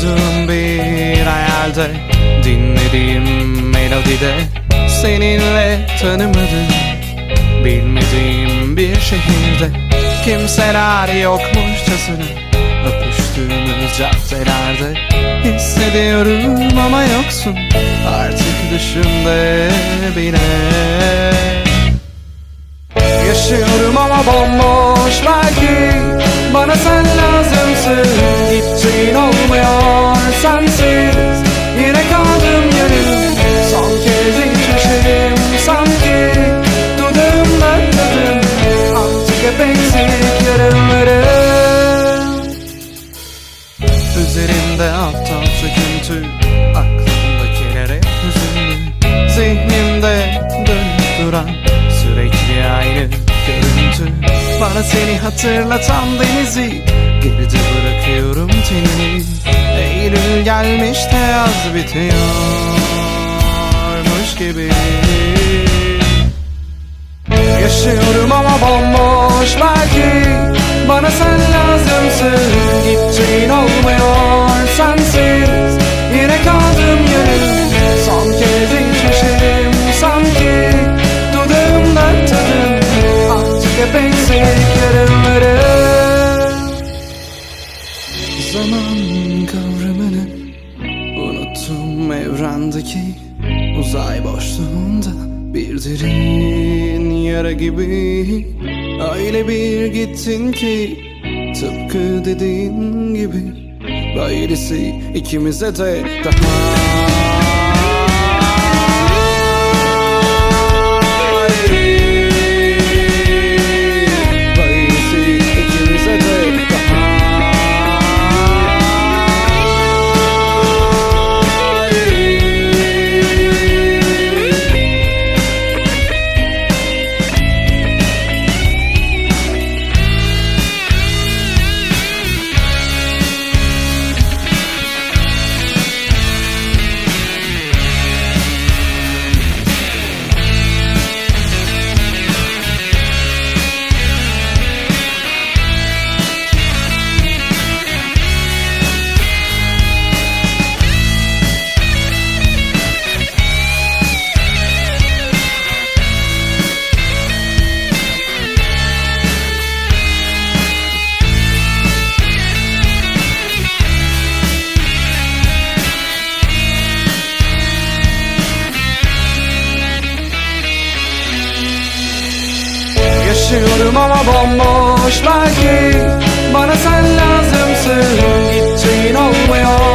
Gördüğüm bir hayalde Dinlediğim melodide Seninle tanımadım. Bilmediğim bir şehirde Kimseler yokmuş yokmuşçasına Öpüştüğümüz caddelerde Hissediyorum ama yoksun. Artık düşümde bile. Üzerimde aptal çöküntü Aklımdakiler hep hüzünlü. Zihnimde dönüp duran Sürekli aynı görüntü. Bana seni hatırlatan denizi Geride bırakıyorum tenini. Eylül gelmiş de yaz bitiyormuş gibi Kavramını Unuttum. Evrendeki uzay boşluğunda Bir derin yara gibi. Öyle bir gittin ki Tıpkı dediğin gibi Böylesi ikimize de daha Yaşıyorum ama bomboş belki. Bana sen lazımsın. Gittiğin olmuyor